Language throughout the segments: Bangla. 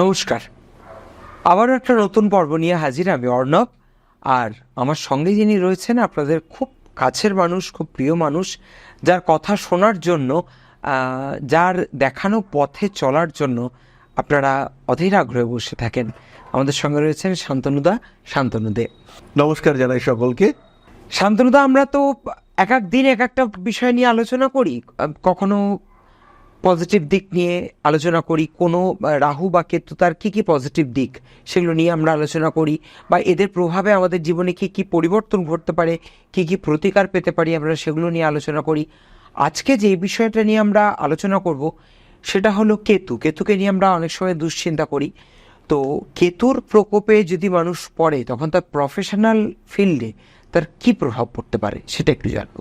নমস্কার। আবারও একটা নতুন পর্ব নিয়ে হাজির আমি অর্ণব। আর আমার সঙ্গে যিনি রয়েছেন আপনাদের খুব কাছের মানুষ খুব প্রিয় মানুষ যার কথা শোনার জন্য যার দেখানো পথে চলার জন্য আপনারা অধীর আগ্রহে বসে থাকেন। আমাদের সঙ্গে রয়েছেন শান্তনুদা। শান্তনুদে নমস্কার জানাই সকলকে। শান্তনুদা আমরা তো এক এক দিন এক একটা বিষয় নিয়ে আলোচনা করি। কখনো পজিটিভ দিক নিয়ে আলোচনা করি, কোনো রাহু বা কেতু, তার কী কী পজিটিভ দিক সেগুলো নিয়ে আমরা আলোচনা করি, বা এদের প্রভাবে আমাদের জীবনে কী কী পরিবর্তন ঘটতে পারে, কী কী প্রতিকার পেতে পারি আমরা সেগুলো নিয়ে আলোচনা করি। আজকে যে বিষয়টা নিয়ে আমরা আলোচনা করব সেটা হলো কেতু। কেতুকে নিয়ে আমরা অনেক সময় দুশ্চিন্তা করি। তো কেতুর প্রকোপে যদি মানুষ পড়ে, তখন তার প্রফেশনাল ফিল্ডে তার কি প্রভাব পড়তে পারে সেটা একটু জানব।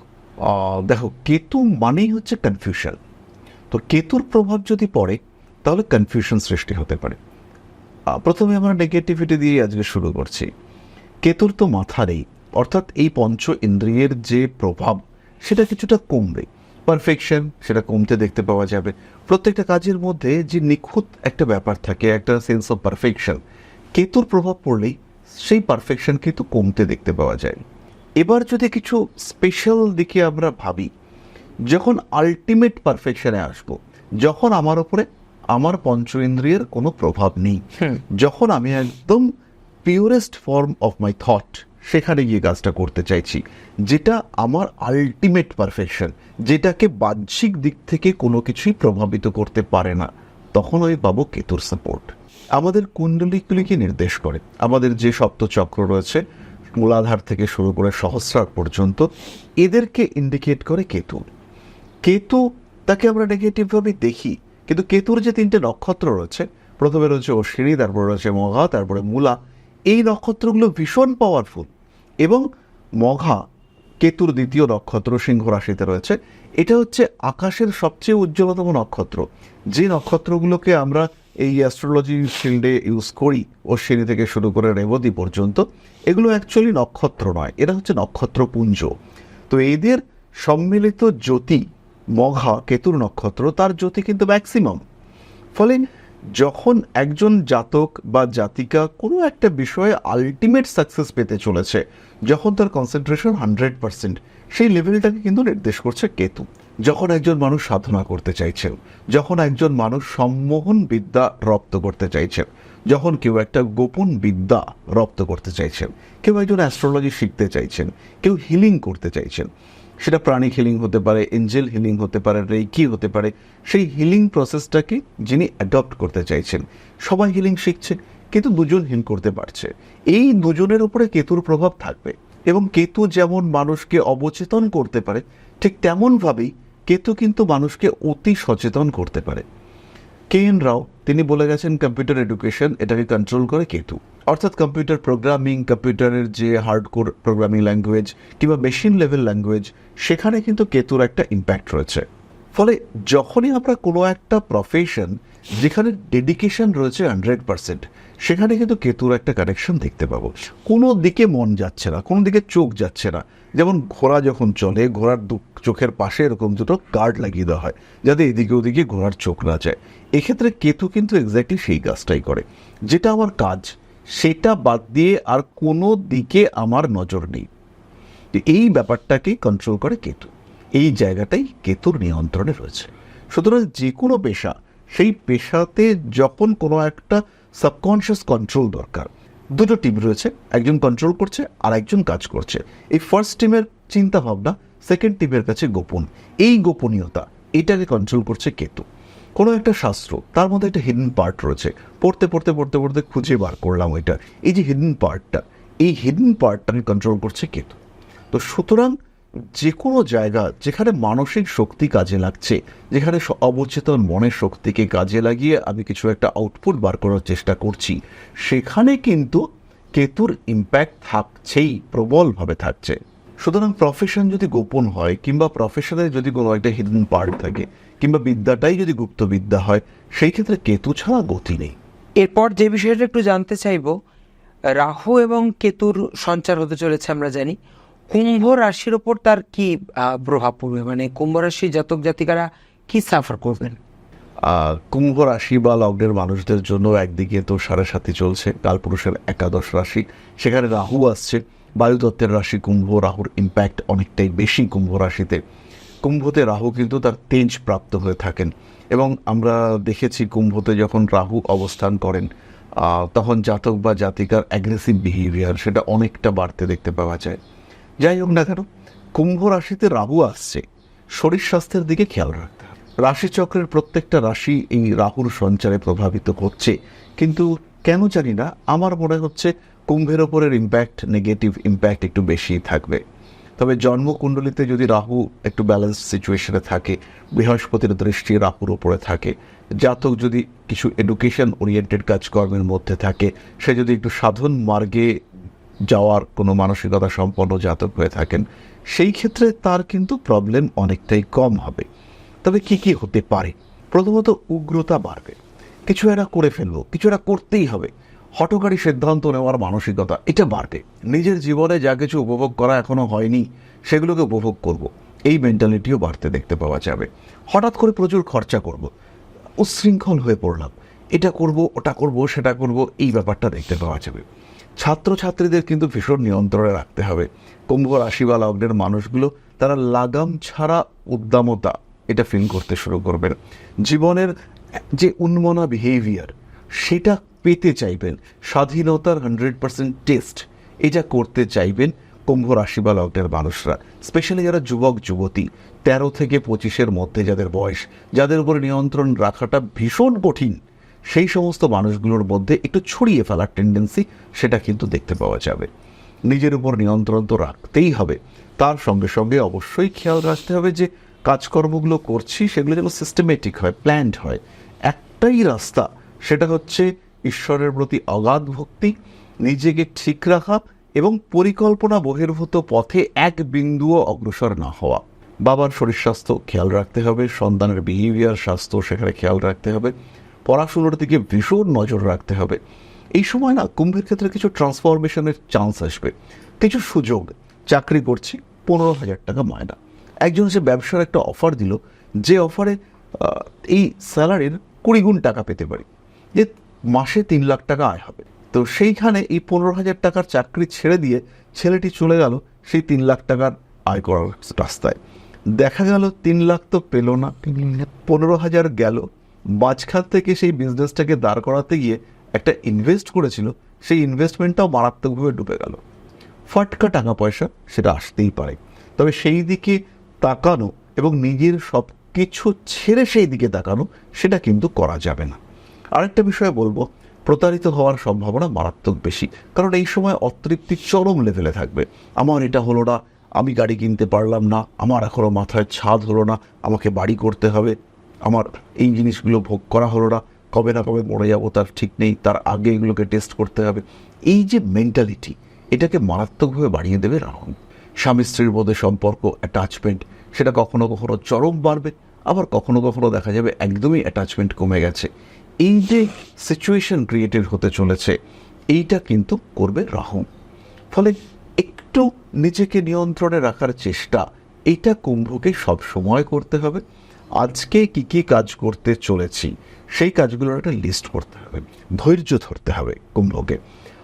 দেখো, কেতু মানেই হচ্ছে কনফিউশন তো কেতুর প্রভাব যদি পড়ে, তাহলে কনফিউশন সৃষ্টি হতে পারে। প্রথমে আমরা নেগেটিভিটি দিয়ে আজকে শুরু করছি। কেতুর তো মাথা নেই, অর্থাৎ এই পঞ্চ ইন্দ্রিয়ের যে প্রভাব, সেটা কিছুটা কমবে। পারফেকশন সেটা কমতে দেখতে পাওয়া যাবে। প্রত্যেকটা কাজের মধ্যে যে নিখুঁত একটা ব্যাপার থাকে, একটা সেন্স অফ পারফেকশন কেতুর প্রভাব পড়লেই সেই পারফেকশন কিন্তু কমতে দেখতে পাওয়া যায়। এবার যদি কিছু স্পেশাল দিকে আমরা ভাবি যখন আলটিমেট পারফেকশনে আসব যখন আমার ওপরে আমার পঞ্চ ইন্দ্রিয়ের কোনো প্রভাব নেই যখন আমি একদম purest form of my thought সেখানে গিয়ে কাজটা করতে চাইছি যেটা আমার আলটিমেট পারফেকশন যেটাকে বাহ্যিক দিক থেকে কোনো কিছুই প্রভাবিত করতে পারে না তখন ওই পাবো কেতুর সাপোর্ট আমাদের কুণ্ডলিগুলিকে নির্দেশ করে। আমাদের যে সপ্তচক্র রয়েছে মূলাধার থেকে শুরু করে সহস্রার পর্যন্ত এদেরকে ইন্ডিকেট করে কেতু। কেতু, তাকে আমরা নেগেটিভভাবে দেখি। কিন্তু কেতুর যে তিনটে নক্ষত্র রয়েছে, প্রথমে রয়েছে অশ্বিনী, তারপরে রয়েছে মঘা, তারপরে মূলা, এই নক্ষত্রগুলো ভীষণ পাওয়ারফুল এবং মঘা, কেতুর দ্বিতীয় নক্ষত্র সিংহ রাশিতে রয়েছে, এটা হচ্ছে আকাশের সবচেয়ে উজ্জ্বলতম নক্ষত্র। যে নক্ষত্রগুলোকে আমরা এই অ্যাস্ট্রোলজি ফিল্ডে ইউজ করি, অশ্বিনী থেকে শুরু করে রেবতী পর্যন্ত, এগুলো অ্যাকচুয়ালি নক্ষত্র নয়, এরা হচ্ছে নক্ষত্রপুঞ্জ। তো এদের সম্মিলিত জ্যোতি মঘা কেতুর নক্ষত্র, তার জ্যোতি কিন্তু ম্যাক্সিমাম ফলে যখন একজন জাতক বা জাতিকা কোনো একটা বিষয়ে আলটিমেট সাকসেস পেতে চলেছে, যখন তার কনসেন্ট্রেশন হান্ড্রেড পার্সেন্ট সেই লেভেলটাকে কিন্তু নির্দেশ করছে কেতু। যখন একজন মানুষ সাধনা করতে চাইছে যখন একজন মানুষ সম্মোহন বিদ্যা রপ্ত করতে চাইছে যখন কেউ একটা গোপন বিদ্যা রপ্ত করতে চাইছেন কেউ একজন অ্যাস্ট্রোলজি শিখতে চাইছেন, কেউ হিলিং করতে চাইছেন সেটা প্রাণী হিলিং হতে পারে এঞ্জেল হিলিং হতে পারে রেকি হতে পারে। সেই হিলিং প্রসেসটাকে যিনি অ্যাডপ্ট করতে চাইছেন, সবাই হিলিং শিখছে, কিন্তু দুজন হিল করতে পারছে। এই দুজনের উপরে কেতুর প্রভাব থাকবে এবং কেতু যেমন মানুষকে অবচেতন করতে পারে, ঠিক তেমনভাবেই কেতু কিন্তু মানুষকে অতি সচেতন করতে পারে। কে এন রাও তিনি বলে গেছেন কম্পিউটার এডুকেশন এটাকে কন্ট্রোল করে কেতু। অর্থাৎ কম্পিউটার প্রোগ্রামিং কম্পিউটারের যে হার্ডকোর প্রোগ্রামিং ল্যাঙ্গুয়েজ কিংবা মেশিন লেভেল ল্যাঙ্গুয়েজ সেখানে কিন্তু কেতুর একটা ইম্প্যাক্ট রয়েছে। ফলে যখনই আমরা কোনো একটা প্রফেশন যেখানে ডেডিকেশন রয়েছে হান্ড্রেড পার্সেন্ট সেখানে কিন্তু কেতুর একটা কানেকশন দেখতে পাবো। কোনো দিকে মন যাচ্ছে না, কোনো দিকে চোখ যাচ্ছে না। যেমন ঘোড়া যখন চলে, ঘোড়ার চোখের পাশে এরকম দুটো গার্ড লাগিয়ে দেওয়া হয়, যাতে এদিকে ওদিকে ঘোড়ার চোখ না যায়। এক্ষেত্রে কেতু কিন্তু এক্স্যাক্টলি সেই কাজটাই করে। যেটা আমার কাজ, সেটা বাদ দিয়ে আর কোনো দিকে আমার নজর নেই। এই ব্যাপারটাকেই কন্ট্রোল করে কেতু। এই জায়গাটাই কেতুর নিয়ন্ত্রণে রয়েছে। সুতরাং যে কোনো পেশা সেই পেশাতে যখন কোনো একটা সাবকনশিয়াস কন্ট্রোল দরকার। দুটো টিম রয়েছে, একজন কন্ট্রোল করছে আর একজন কাজ করছে। এই ফার্স্ট টিমের চিন্তা ভাবনা সেকেন্ড টিমের কাছে গোপন। এই গোপনীয়তা, এটাকে কন্ট্রোল করছে কেতু। কোনো একটা শাস্ত্র, তার মধ্যে একটা হিডেন পার্ট রয়েছে। পড়তে পড়তে পড়তে পড়তে খুঁজে বার করলাম ওইটা। এই যে হিডেন পার্টটা এই হিডেন পার্টটাকে কন্ট্রোল করছে কেতু। তো সুতরাং যে কোনো জায়গা যেখানে মানসিক শক্তি কাজে লাগছে, যেখানে অবচেতন মনের শক্তিকে কাজে লাগিয়ে আমি কিছু একটা আউটপুট বার করার চেষ্টা করছি, সেখানে কিন্তু কেতুর ইম্প্যাক্ট থাকছেই, প্রবলভাবে থাকছে। সুতরাং প্রফেশন যদি গোপন হয়, কিংবা প্রফেশনে যদি কোনো একটা হিডেন পার্ট থাকে, কিংবা বিদ্যাটাই যদি গুপ্ত বিদ্যা হয়, সেই ক্ষেত্রে কেতু ছাড়া গতি নেই। এরপর যে বিষয়টা একটু জানতে চাইব, রাহু এবং কেতুর সঞ্চার হতে চলেছে আমরা জানি। কুম্ভ রাশির ওপর তার কি প্রভাব পড়বে? মানে কুম্ভ রাশি জাতক জাতিকারা কি সাফার করবেন? কুম্ভ রাশি বা লগ্নের মানুষদের জন্য একদিকে তো সাড়ে সাথী চলছে, কালপুরুষের একাদশ রাশি। সেখানে রাহু আসছে। বায়ুতত্ত্বের রাশি কুম্ভ, রাহুর ইম্প্যাক্ট অনেকটাই বেশি কুম্ভ রাশিতে। কুম্ভতে রাহু কিন্তু তার তেজ প্রাপ্ত হয়ে থাকেন। এবং আমরা দেখেছি কুম্ভতে যখন রাহু অবস্থান করেন তখন জাতক বা জাতিকার অ্যাগ্রেসিভ বিহেভিয়ার সেটা অনেকটা বাড়তে দেখতে পাওয়া যায়। যাই হোক না কেন, কুম্ভ রাশিতে রাহু আসছে। শরীর স্বাস্থ্যের দিকে খেয়াল রাখতে হবে। রাশিচক্রের প্রত্যেকটা রাশি এই রাহুর সঞ্চারে প্রভাবিত হচ্ছে কিন্তু কেন জানি না, আমার মনে হচ্ছে কুম্ভের ওপরের ইম্প্যাক্ট নেগেটিভ ইম্প্যাক্ট একটু বেশিই থাকবে। তবে জন্মকুণ্ডলিতে যদি রাহু একটু ব্যালেন্স সিচুয়েশনে থাকে, বৃহস্পতির দৃষ্টি রাহুর ওপরে থাকে, জাতক যদি কিছু এডুকেশন ওরিয়েন্টেড কাজকর্মের মধ্যে থাকে, সে যদি একটু সাধন মার্গে যাওয়ার কোনো মানসিকতা সম্পন্ন জাতক হয়ে থাকেন, সেই ক্ষেত্রে তার কিন্তু প্রবলেম অনেকটাই কম হবে। তবে কি কি হতে পারে? প্রথমত উগ্রতা বাড়বে। কিছু একটা করে ফেলব, কিছু একটা করতেই হবে। হটকারী সিদ্ধান্ত নেওয়ার মানসিকতা, এটা বাড়বে। নিজের জীবনে যা কিছু উপভোগ করা এখনও হয়নি, সেগুলোকে উপভোগ করব। এই মেন্টালিটিও বাড়তে দেখতে পাওয়া যাবে। হঠাৎ করে প্রচুর খরচা করব। উচ্ছৃঙ্খল হয়ে পড়লাম। এটা করব, ওটা করব, সেটা করব, এই ব্যাপারটা দেখতে পাওয়া যাবে। ছাত্রছাত্রীদের কিন্তু ভীষণ নিয়ন্ত্রণে রাখতে হবে। কুম্ভ রাশি বা লগ্নের মানুষগুলো তারা লাগাম ছাড়া উদ্দামতা এটা ফিল করতে শুরু করবেন। জীবনের যে উন্মনা বিহেভিয়ার সেটা পেতে চাইবেন। স্বাধীনতার হান্ড্রেড পার্সেন্ট টেস্ট এটা করতে চাইবেন কুম্ভ রাশি বা লগ্নের মানুষরা। স্পেশালি যারা যুবক, যুবতী, তেরো থেকে পঁচিশের মধ্যে যাদের বয়স, যাদের উপর নিয়ন্ত্রণ রাখাটা ভীষণ কঠিন। সেই সমস্ত মানুষগুলোর মধ্যে একটু ছড়িয়ে ফেলার টেন্ডেন্সি সেটা কিন্তু দেখতে পাওয়া যাবে। নিজের উপর নিয়ন্ত্রণ তো রাখতেই হবে। তার সঙ্গে সঙ্গে অবশ্যই খেয়াল রাখতে হবে যে কাজকর্মগুলো করছি সেগুলো যেন সিস্টেমেটিক হয় প্ল্যান্ড হয়। একটাই রাস্তা, সেটা হচ্ছে ঈশ্বরের প্রতি অগাধ ভক্তি, নিজেকে ঠিক রাখা এবং পরিকল্পনা বহির্ভূত পথে এক বিন্দুও অগ্রসর না হওয়া। বাবার শরীর স্বাস্থ্য খেয়াল রাখতে হবে, সন্তানের বিহেভিয়ার স্বাস্থ্য সেখানে খেয়াল রাখতে হবে। পড়াশুনোর দিকে ভীষণ নজর রাখতে হবে। এই সময় না কুম্ভের ক্ষেত্রে কিছু ট্রান্সফরমেশনের চান্স আসবে। কিছু সুযোগ, চাকরি করছি, পনেরো হাজার টাকা মায়না একজন সে ব্যবসার একটা অফার দিল, যে অফারে এই স্যালারির কুড়ি গুণ টাকা পেতে পারি। যে মাসে তিন লাখ টাকা আয় হবে। তো সেইখানে এই পনেরো হাজার টাকার চাকরি ছেড়ে দিয়ে ছেলেটি চলে গেল, সেই তিন লাখ টাকার আয় করার রাস্তায়। দেখা গেল, তিন লাখ তো পেল না। পনেরো হাজার গেল। মাঝখান থেকে সেই বিজনেসটাকে দাঁড় করাতে গিয়ে একটা ইনভেস্ট করেছিল, সেই ইনভেস্টমেন্টটাও মারাত্মকভাবে ডুবে গেল। ফাটকা টাকা পয়সা সেটা আসতেই পারে। তবে সেই দিকে তাকানো এবং নিজের সব কিছু ছেড়ে সেই দিকে তাকানো, সেটা কিন্তু করা যাবে না। আরেকটা বিষয় বলব, প্রতারিত হওয়ার সম্ভাবনা মারাত্মক বেশি। কারণ এই সময় অতৃপ্তি চরম লেভেলে থাকবে। আমার এটা হলো না, আমি গাড়ি কিনতে পারলাম না, আমার এখনও মাথায় ছাদ হলো না, আমাকে বাড়ি করতে হবে। আমার এই জিনিসগুলো ভোগ করা হলো না, কবে না কবে মরে যাব তার ঠিক নেই, তার আগে এগুলোকে টেস্ট করতে হবে। এই যে মেন্টালিটি এটাকে মারাত্মকভাবে বাড়িয়ে দেবে রাহুল। স্বামী স্ত্রীর মধ্যে সম্পর্ক অ্যাটাচমেন্ট সেটা কখনো কখনো চরম বাড়বে, আবার কখনো কখনো দেখা যাবে একদমই অ্যাটাচমেন্ট কমে গেছে। এই যে সিচুয়েশন ক্রিয়েটেড হতে চলেছে, এইটা কিন্তু করবে রাহু ফলে একটু নিজেকে নিয়ন্ত্রণে রাখার চেষ্টা, এটা কুম্ভকে সব সময় করতে হবে। আজকে কি কি কাজ করতে চলেছি, সেই কাজগুলোর একটা লিস্ট করতে হবে, ধৈর্য ধরতে হবে কুম্ভকে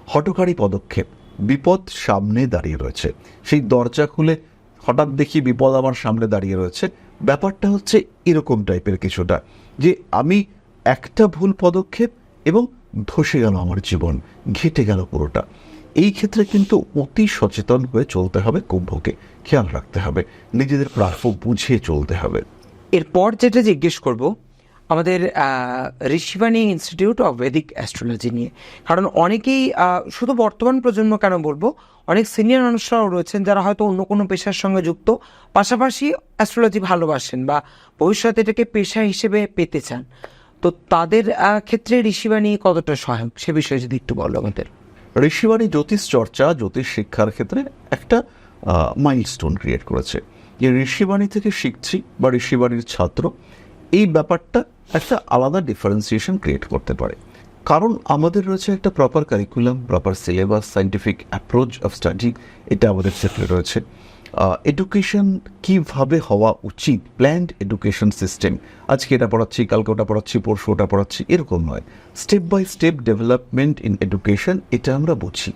হটকারী পদক্ষেপ, বিপদ সামনে দাঁড়িয়ে রয়েছে। সেই দরজা খুলে হঠাৎ দেখি বিপদ আমার সামনে দাঁড়িয়ে রয়েছে। ব্যাপারটা হচ্ছে এরকম টাইপের কিছুটা, যে আমি একটা ভুল পদক্ষেপ এবং ধসে গেল আমার জীবন, ঘেটে গেল পুরোটা। এই ক্ষেত্রে কিন্তু অতি সচেতন হয়ে চলতে হবে কুম্ভকে। খেয়াল রাখতে হবে, নিজেদের প্রাপ্য বুঝিয়ে চলতে হবে। এরপর যেটা জিজ্ঞেস করব, আমাদের Rishibani institute of Vedic astrology নিয়ে। কারণ অনেকেই শুধু বর্তমান প্রজন্ম কেন বলব, অনেক সিনিয়র মানুষরাও রয়েছেন যারা হয়তো অন্য কোনো পেশার সঙ্গে যুক্ত, পাশাপাশি অ্যাস্ট্রোলজি ভালোবাসেন বা ভবিষ্যতে এটাকে পেশা হিসেবে পেতে চান। তো তাদের ক্ষেত্রে ঋষিবাণী কতটা সহায়ক? সে বিষয়ে যদি একটু বলো আমাদের। ঋষিবাণী জ্যোতিষ চর্চা, জ্যোতিষ শিক্ষার ক্ষেত্রে একটা মাইলস্টোন ক্রিয়েট করেছে। যে ঋষিবাণী থেকে শিখছি বা ঋষিবাণীর ছাত্র, এই ব্যাপারটা একটা আলাদা ডিফারেন্সিয়েশন ক্রিয়েট করতে পারে। কারণ আমাদের রয়েছে একটা proper curriculum proper syllabus scientific approach of study এটা আমাদের ক্ষেত্রে রয়েছে। এডুকেশন কীভাবে হওয়া উচিত? প্ল্যান্ড এডুকেশন সিস্টেম আজকে এটা পড়াচ্ছি, কালকে ওটা পড়াচ্ছি, পরশু ওটা পড়াচ্ছি, এরকম নয়। Step by step development in education এটা আমরা বুঝি।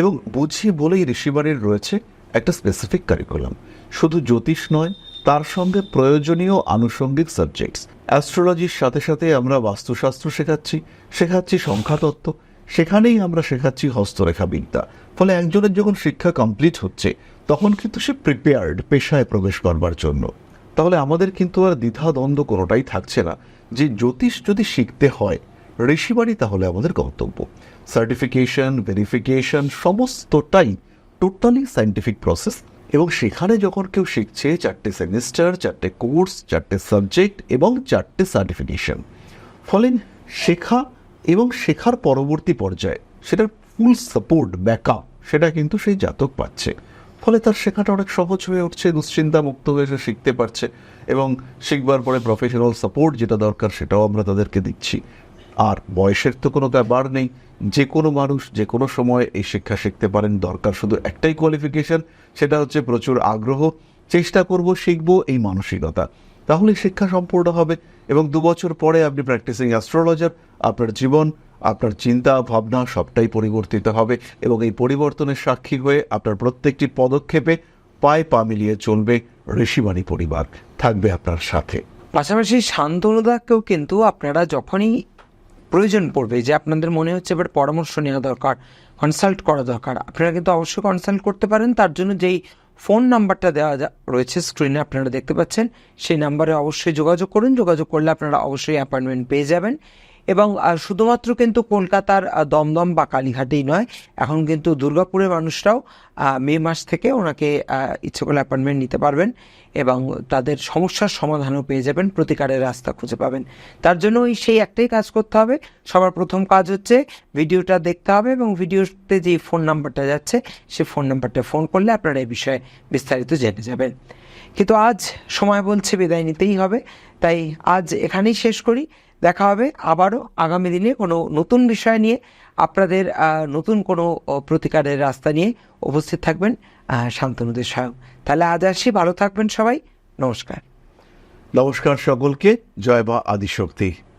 এবং বুঝি বলেই ঋষিবাড়ির রয়েছে একটা স্পেসিফিক কারিকুলাম শুধু জ্যোতিষ নয়, তার সঙ্গে প্রয়োজনীয় আনুষঙ্গিক সাবজেক্টস অ্যাস্ট্রোলজির সাথে সাথে আমরা বাস্তুশাস্ত্র শেখাচ্ছি শেখাচ্ছি সংখ্যাতত্ত্ব, সেখানেই আমরা শেখাচ্ছি হস্তরেখাবিদ্যা। ফলে একজনের যখন শিক্ষা কমপ্লিট হচ্ছে, তখন কিন্তু সে প্রিপেয়ার্ড পেশায় প্রবেশ করবার জন্য। তাহলে আমাদের কিন্তু আর দ্বিধা দ্বন্দ্ব কোনোটাই থাকছে না যে জ্যোতিষ যদি শিখতে হয় ঋষিবাড়ি তাহলে আমাদের কর্তব্য। সার্টিফিকেশন ভেরিফিকেশন সমস্তটাই টোটালি সাইন্টিফিক প্রসেস এবং সেখানে যখন কেউ শিখছে চারটে সেমিস্টার, চারটে কোর্স, চারটে সাবজেক্ট এবং চারটে সার্টিফিকেশন, ফলে শেখা এবং শেখার পরবর্তী পর্যায়ে সেটার ফুল সাপোর্ট, ব্যাকআপ, সেটা কিন্তু সেই জাতক পাচ্ছে। ফলে তার শেখাটা অনেক সহজ হয়ে উঠছে দুশ্চিন্তা মুক্ত হয়ে সে শিখতে পারছে এবং শিখবার পরে প্রফেশনাল সাপোর্ট যেটা দরকার সেটাও আমরা তাদেরকে দিচ্ছি। আর বয়সের তো কোনো ব্যাপার নেই। যে কোনো মানুষ যে কোনো সময় এই শিক্ষা শিখতে পারেন। দরকার শুধু একটাই কোয়ালিফিকেশন সেটা হচ্ছে প্রচুর আগ্রহ। চেষ্টা করব, শিখব এই মানসিকতা। তাহলে শিক্ষা সম্পূর্ণ হবে এবং দু বছর পরে আপনি প্র্যাকটিসিং অ্যাস্ট্রোলজার আপনার জীবন, আপনার চিন্তা, ভাবনা সবটাই পরিবর্তিত হবে এবং এই পরিবর্তনের সাক্ষী হয়ে আপনার প্রত্যেকটি পদক্ষেপে পায়ে পা মিলিয়ে চলবে ঋষিবাণী পরিবার। থাকবে আপনার সাথে। পাশাপাশি শান্তনুদাকেও কিন্তু আপনারা যখনই প্রয়োজন পড়বে, যে আপনাদের মনে হচ্ছে এবার পরামর্শ নেওয়া দরকার কনসাল্ট করা দরকার। আপনারা কিন্তু অবশ্যই কনসাল্ট করতে পারেন, তার জন্য যেই ফোন নাম্বারটা দেওয়া রয়েছে স্ক্রিনে আপনারা দেখতে পাচ্ছেন, সেই নাম্বারে অবশ্যই যোগাযোগ করুন। যোগাযোগ করলে আপনারা অবশ্যই অ্যাপয়েন্টমেন্ট পেয়ে যাবেন। এবং শুধুমাত্র কিন্তু কলকাতার দমদম বা কালীঘাটেই নয়, এখন কিন্তু দুর্গাপুরের মানুষরাও মে মাস থেকে ওনাকে ইচ্ছে করলে অ্যাপয়েন্টমেন্ট নিতে পারবেন এবং তাদের সমস্যার সমাধানও পেয়ে যাবেন, প্রতিকারের রাস্তা খুঁজে পাবেন। তার জন্য ওই সেই একটাই কাজ করতে হবে। সবার প্রথম কাজ হচ্ছে ভিডিওটা দেখতে হবে এবং ভিডিওতে যে ফোন নাম্বারটা যাচ্ছে সেই ফোন নাম্বারটা ফোন করলে আপনারা এই বিষয়ে বিস্তারিত জেনে যাবেন। কিন্তু আজ সময় বলছে বিদায় নিতেই হবে, তাই আজ এখানেই শেষ করি। দেখা হবে। আবারও আগামী দিনে কোনো নতুন বিষয় নিয়ে, আপনাদের নতুন কোনো প্রতিকারের রাস্তা নিয়ে উপস্থিত থাকবেন শান্তনুদের সহায়ক তাহলে আজ আসি, ভালো থাকবেন সবাই। নমস্কার। নমস্কার সকলকে, জয় বা আদিশক্তি।